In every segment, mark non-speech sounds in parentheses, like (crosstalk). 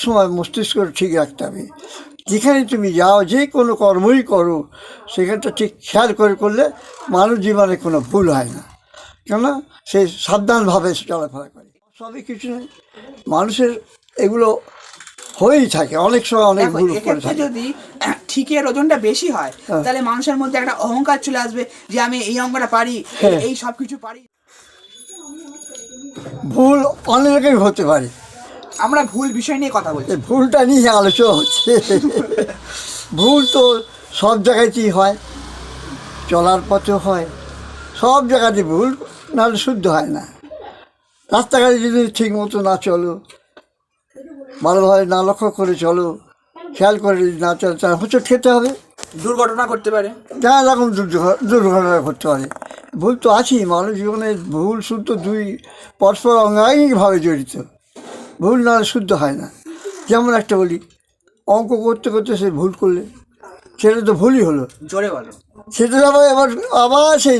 সময় মস্তিষ্ক ঠিক রাখতে হবে। যেখানে তুমি যাও যে কোনো কর্মই করো সেখানটা ঠিক খেয়াল করে করলে মানুষ জীবনে কোনো ভুল হয় না। কেন সে সাবধানভাবে চলাফেরা করে। সবই কিছু নেই মানুষের এগুলো হয়েই থাকে। অনেক সময় অনেক ভুল করে থাকে। যদি ঠিকের ওজনটা বেশি হয় হ্যাঁ। তাহলে মানুষের মধ্যে একটা অহংকার চলে আসবে যে আমি এই অঙ্কটা পারি হ্যাঁ। এই সব কিছু পারি। ভুল অনেক রকমই হতে পারে। আমরা ভুল বিষয় নিয়ে কথা বলছি। ভুলটা নিয়ে আলোচনা হচ্ছে। ভুল তো সব জায়গাতেই হয় চলার পথেও হয় সব জায়গাতে ভুল নাহলে শুদ্ধ হয় না। রাস্তাঘাটে যদি ঠিক মতো না চলো ভালোভাবে না লক্ষ্য করে চলো খেয়াল করে যদি না চলো তাহলে হোঁচট খেতে হবে। দুর্ঘটনা করতে পারে। যা রকম দুর্ঘটনা ঘটতে পারে। ভুল তো আছেই মানুষ জীবনে ভুল শুদ্ধ দুই পরস্পর অঙ্গাঙ্গিকভাবে জড়িত। ভুল না হলে শুদ্ধ হয় না। যেমন একটা বলি অঙ্ক করতে করতে সে ভুল করলে সেটা তো ভুলই হলো। জোরে বলো। সেটা আবার এবার আবার সেই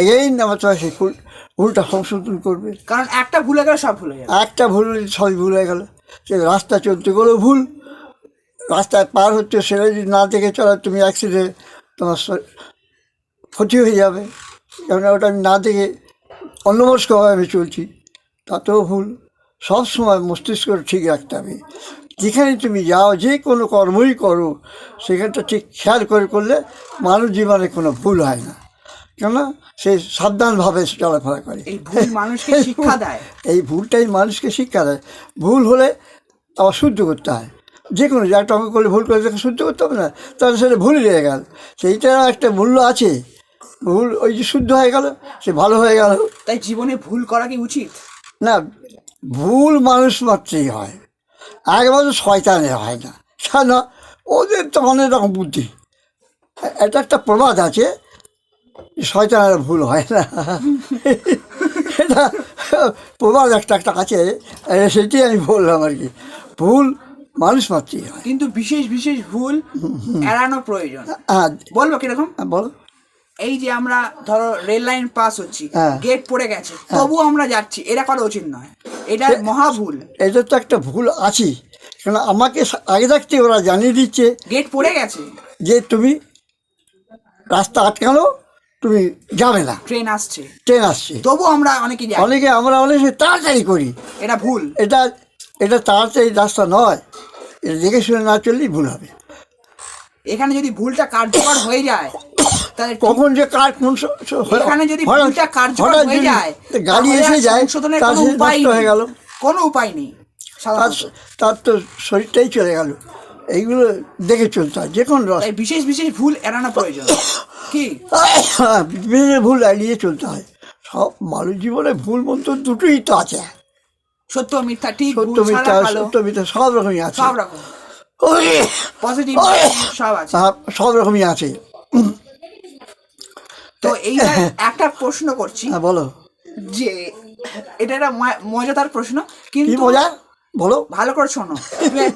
এগেইন আবার তোমার সেই ভুল ভুলটা সংশোধন করবে। কারণ একটা ভুলে গেলে সব ভুলে যাবে। একটা ভুল হলে সবই ভুল হয়ে গেল। সে রাস্তা চলতে গেলেও ভুল রাস্তায় পার হচ্ছে সেটা যদি না দেখে চলো তুমি অ্যাক্সিডেন্ট তোমার ক্ষতি হয়ে যাবে। কারণ ওটা আমি না দেখে অন্যমস্কভাবে আমি চলছি তাতেও ভুল। সব সময় মস্তিষ্ক ঠিক রাখতে হবে। যেখানে তুমি যাও যে কোনো কর্মই করো সেখানটা ঠিক খেয়াল করে করলে মানুষ জীবনে কোনো ভুল হয় না। কেন সে সাবধানভাবে চলাফেরা করে। এই ভুল মানুষকে শিক্ষা দেয়। এই ভুলটাই মানুষকে শিক্ষা দেয়। ভুল হলে আবার শুদ্ধ করতে হয়। যে কোনো যা টঙ্ক করলে ভুল করে তাকে শুদ্ধ করতে হবে না। তাহলে সেটা ভুলই রয়ে গেল। সেইটার একটা মূল্য আছে। ভুল ওই যে শুদ্ধ হয়ে গেল সে ভালো হয়ে গেল। তাই জীবনে ভুল করা কি উচিত? না ভুল মানুষ মাত্রই হয়। একমাত্র শয়তানে হয় না। কেন? ওদের তো অনেক রকম বুদ্ধি। এটা একটা প্রবাদ আছে শয়তানের ভুল হয় না। এটা প্রবাদ একটা একটা আছে এ, সেটাই আমি বললাম আর কি। ভুল মানুষ মাত্রই হয়। কিন্তু বিশেষ বিশেষ ভুল এড়ানো প্রয়োজন। হ্যাঁ। বলব কীরকম? হ্যাঁ, বলো। এই যে আমরা ধরো রেল লাইন পাস হচ্ছি হ্যাঁ। গেট পড়ে গেছে তবু আমরা যাচ্ছি এটা করা উচিত নয়। এটা মহা ভুল। এটা তো একটা ভুল আছেই কারণ আমাকে আগে থাকতে ওরা জানিয়ে দিচ্ছে। গেট পড়ে গেছে। যে তুমি রাস্তা আটকানো তুমি যাবে না। ট্রেন আসছে। ট্রেন আসছে। তবু আমরা অনেকে যাই। অনেকে আমরা অনেক তাড়াতাড়ি করি। এটা ভুল। এটা এটা তাড়াতাড়ি রাস্তা নয়। এটা দেখে শুনে না চললেই ভুল হবে। এখানে যদি ভুলটা কার্যকর হয়ে যায় তাহলে কখন যে কার কোন এখানে যদি ভুলটা কার্যকর হয়ে যায় গাড়ি এসে যায় সংশোধনের কোনো উপায় হয়ে গেল। কোনো উপায় নেই তার তার তো শরীরটাই চলে গেল। এইগুলো দেখে চলতে হয় যে কোনো রাস্তা বিশেষ বিশেষ ভুল এড়ানো প্রয়োজন। কি? (coughs) বিভিন্ন ভুল এড়িয়ে চলতে হয়। সব মানুষ জীবনে ভুল মন্ত্র দুটোই তো আছে। সত্য মিথ্যা ঠিক সত্য মিথ্যা সত্য মিথ্যা সব রকমই আছে। সব রকম। পজিটিভ সব আছে। সব রকমই আছে। তো এই একটা প্রশ্ন করছি। হ্যাঁ বলো। যে এটা একটা মজাদার প্রশ্ন কিন্তু মজা? বলো। ভালো করে শোনো।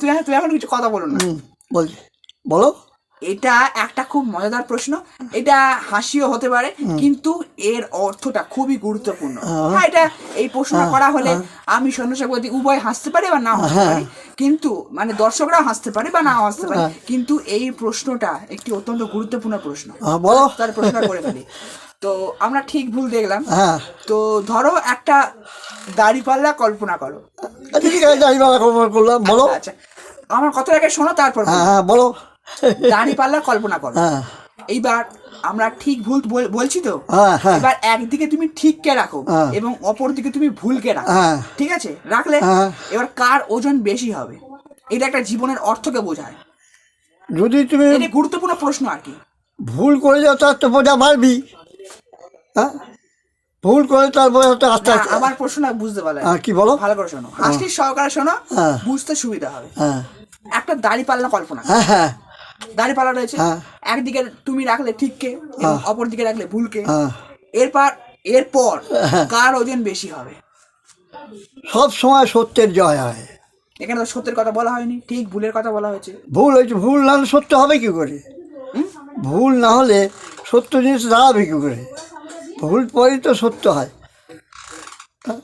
তুই তুই এখন কিছু কথা বলো না। হুম, বলছি। বলো। এটা একটা খুব মজাদার প্রশ্ন। এটা হাসিও হতে পারে কিন্তু এর অর্থটা খুবই গুরুত্বপূর্ণ। হ্যাঁ এটা এই প্রশ্নটা করা হলে আমি সৈন্য উভয় হাসতে পারি বা না হাসতে পারি। কিন্তু মানে দর্শকরাও হাসতে পারে বা নাও হাসতে পারে। কিন্তু এই প্রশ্নটা একটি অত্যন্ত গুরুত্বপূর্ণ প্রশ্ন। হ্যাঁ, বলো। তার প্রশ্ন করে ফেলি। তো আমরা ঠিক ভুল দেখলাম। হ্যাঁ। তো ধরো একটা দাড়িপাল্লা কল্পনা করো। আচ্ছা ঠিক আছে বাবা খবর করলাম বলো। আচ্ছা আমার কথাটাকে শোনো তারপর হ্যাঁ হ্যাঁ (laughs) বলো দাড়িপাল্লা কল্পনা করো। হ্যাঁ। এইবার আমরা ঠিক ভুল বলছি তো? হ্যাঁ হ্যাঁ। এবার একদিকে তুমি ঠিককে রাখো হ্যাঁ। এবং অপর দিকে তুমি ভুলকে রাখো। ঠিক আছে? রাখলে। এবার কার ওজন বেশি হবে? এটা একটা জীবনের অর্থকে বোঝায়। যদি তুমি এটা গুরুত্বপূর্ণ প্রশ্ন আর কি। ভুল করে যাও তার তো বোঝা হ্যাঁ? ভুল করে তার বোঝা তো আস্তে আস্তে। আমার প্রশ্নটা বুঝতে পারলে হ্যাঁ কি বলো? ভালো করে শোনো। হাসির সহকারে শোনো। বুঝতে সুবিধা হবে। একটা দাড়ি পাল্লা কল্পনা। হ্যাঁ হ্যাঁ। দাড়ি পাল্লা রয়েছে হ্যাঁ। একদিকে তুমি রাখলে ঠিককে এবং অপর দিকে রাখলে ভুলকে। হ্যাঁ। এরপর এরপর কার ওজন বেশি হবে? সব সময় সত্যের জয় হয়। এখানে সত্যের কথা বলা হয়নি ঠিক ভুলের কথা বলা হয়েছে। ভুল হয়েছে ভুল না হলে সত্য হবে কি করে? ভুল না হলে সত্য জিনিস দাঁড়াবে কি করে? ভুল পরেই তো সত্য হয়। হ্যাঁ?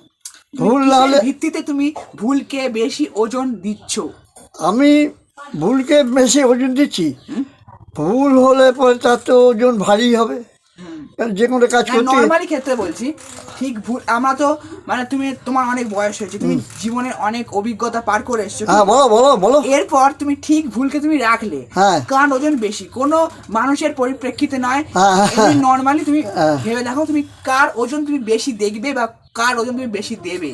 ভুল না হলে ভিত্তিতে তুমি ভুলকে বেশি ওজন দিচ্ছ। আমি ভুলকে বেশি ওজন দিচ্ছি। ভুল হলে পরে তার তো ওজন ভারী হবে। যে কোনো কাজ করতে নর্মালি ক্ষেত্রে বলছি ঠিক ভুল আমরা তো মানে তুমি তোমার অনেক বয়স হয়েছে তুমি জীবনের অনেক অভিজ্ঞতা পার করে এসছো হ্যাঁ বলো বলো বলো। এরপর তুমি ঠিক ভুলকে তুমি রাখলে হ্যাঁ। কার ওজন বেশি। কোনো মানুষের পরিপ্রেক্ষিতে নয় হ্যাঁ, হ্যাঁ। নর্মালি তুমি। ভেবে দেখো তুমি কার ওজন তুমি বেশি দেখবে বা কার ওজন তুমি বেশি দেবে।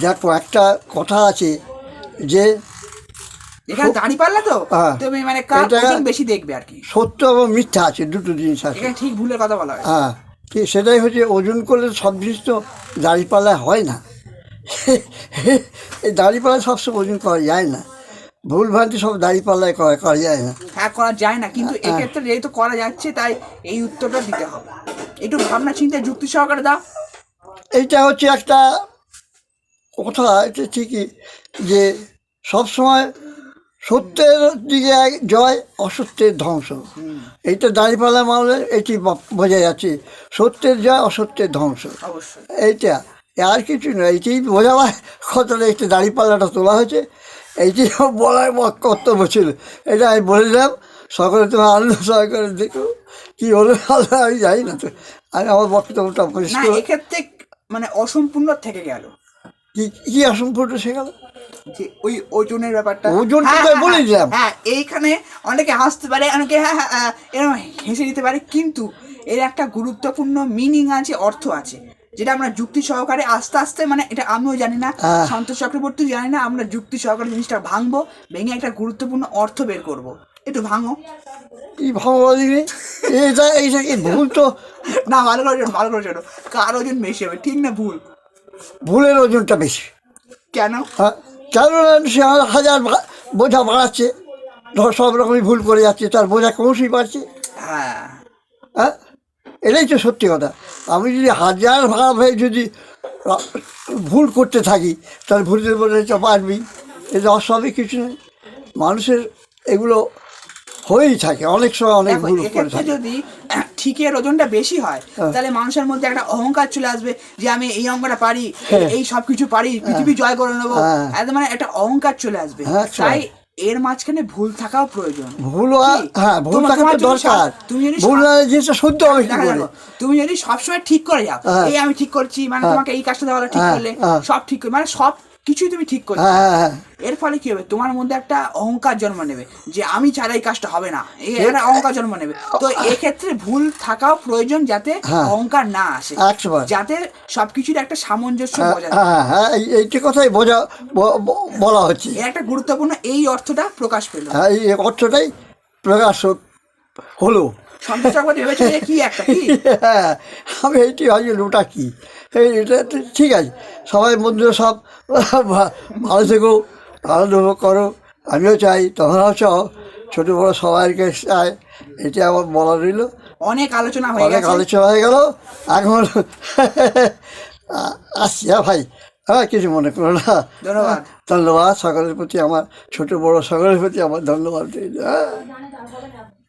দেখো একটা কথা আছে যে এখানে দাঁড়ি পারলে তো? হ্যাঁ। তুমি মানে কার এটা- বেশি দেখবে আর কি? সত্য এবং মিথ্যা আছে দুটো জিনিস আছে। এখানে ঠিক ভুলের কথা বলা হয় হ্যাঁ সেটাই হচ্ছে ওজন করলে সব জিনিস তো দাঁড়িপাল্লায় হয় না। এই দাঁড়িপাল্লায় সবসময় ওজন করা যায় না। ভুল ভ্রান্তি সব দাঁড়িপাল্লায় করা করা যায় না। হ্যাঁ করা যায় না কিন্তু এক্ষেত্রে যেহেতু করা যাচ্ছে তাই এই উত্তরটা দিতে হবে। একটু ভাবনা চিন্তা যুক্তি সহকারে দাও। এইটা হচ্ছে একটা কথা এটা ঠিকই যে সবসময় সত্যের দিকে জয় অসত্যের ধ্বংস। এইটা দাঁড়িপাল্লা মামলে এটি বোঝা যাচ্ছে সত্যের জয় অসত্যের ধ্বংস। এইটা আর কিছু নয় এইটাই বোঝাবার কথাটা একটু দাঁড়িপাল্লাটা তোলা হয়েছে। এইটি বলার কর্তব্য ছিল। এটা আমি বলে দিলাম সকলে তুমি আনন্দ সহকারে দেখো কী হলো আল্লাহ আমি জানি না তো। আমি আমার বক্তব্যটা পরিষ্কার। এক্ষেত্রে মানে অসম্পূর্ণ থেকে গেল। কি কি অসম্পূর্ণ শেখাল যে ওই ওজনের ব্যাপারটা। ওজনটা হ্যাঁ, হ্যাঁ, বলে দিলাম। হ্যাঁ এইখানে অনেকে হাসতে পারে অনেকে হ্যাঁ হ্যাঁ হ্যাঁ, এরকম হেসে দিতে পারে কিন্তু এর একটা গুরুত্বপূর্ণ মিনিং আছে অর্থ আছে যেটা আমরা যুক্তি সহকারে আস্তে আস্তে মানে এটা আমিও জানি না হ্যাঁ। সন্তোষ চক্রবর্তী জানি না আমরা যুক্তি সহকারে জিনিসটা ভাঙবো ভেঙে একটা গুরুত্বপূর্ণ অর্থ বের করব। একটু ভাঙো। কি ভাবি এটা এইটা কি ভুল তো। না ভালো করে ভালো করে কার ওজন বেশি হবে? ঠিক না ভুল? ভুলের ওজনটা বেশি। কেন? হ্যাঁ। কেন সে হাজার বোঝা বাড়াচ্ছে। ধর সব রকমই ভুল করে যাচ্ছে তার বোঝা ক্রমশই বাড়ছে। হ্যাঁ। হ্যাঁ? এটাই তো সত্যি কথা। আমি যদি হাজার ভাবে যদি ভুল করতে থাকি তাহলে ভুলের বলে তো পারবি। এটা অস্বাভাবিক কিছু নেই মানুষের এগুলো হয়েই থাকে। অনেক সময় অনেক ভুল করে থাকে। যদি ঠিকের ওজনটা বেশি হয় হ্যাঁ। তাহলে মানুষের মধ্যে একটা অহংকার চলে আসবে যে আমি এই অঙ্কটা পারি হ্যাঁ। এই সব কিছু পারি পৃথিবী জয় করে নেব হ্যাঁ। মানে একটা অহংকার চলে আসবে হ্যাঁ, তাই এর মাঝখানে ভুল থাকাও প্রয়োজন ভুল? হ্যাঁ ভুল থাকা দরকার তুমি যদি ভুল না জিনিসটা শুদ্ধ হবে কি করে তুমি যদি সবসময় ঠিক করে যাও হ্যাঁ। এই আমি ঠিক করছি মানে হ্যাঁ। তোমাকে এই কাজটা দেওয়া ঠিক হ্যাঁ, করলে হ্যাঁ। সব ঠিক করে মানে সব কিছুই তুমি ঠিক করছ হ্যাঁ হ্যাঁ হ্যাঁ। এর ফলে কি হবে? তোমার মধ্যে একটা অহংকার জন্ম নেবে যে আমি ছাড়া এই কাজটা হবে না। একটা অহংকার জন্ম নেবে। তো এক্ষেত্রে ভুল থাকাও প্রয়োজন যাতে হ্যাঁ। অহংকার না আসে। যাতে সবকিছুর একটা সামঞ্জস্য হ্যাঁ, বজায়। হ্যাঁ হ্যাঁ এইটি কথাই বোঝা বলা হচ্ছে। একটা গুরুত্বপূর্ণ এই অর্থটা প্রকাশ পেল। হ্যাঁ এই অর্থটাই প্রকাশ হলো। সন্তোষ ভেবেছিল কি একটা কি? (laughs) হ্যাঁ আমি এইটি ভাবছি ওটা কী? এই এটা ঠিক আছে। সবাই বন্ধুরা সব (laughs) ভালো থেকো আনন্দ উপভোগ করো। আমিও চাই তোমরাও চাও ছোটো বড়ো সবাইকে চাই। এটা আমার বলা রইল। অনেক আলোচনা হয়ে অনেক আলোচনা হয়ে গেল। এখন (laughs) আসছি হ্যাঁ ভাই। হ্যাঁ কিছু মনে করো না। ধন্যবাদ। ধন্যবাদ সকলের প্রতি আমার ছোট বড় সকলের প্রতি আমার ধন্যবাদ হ্যাঁ।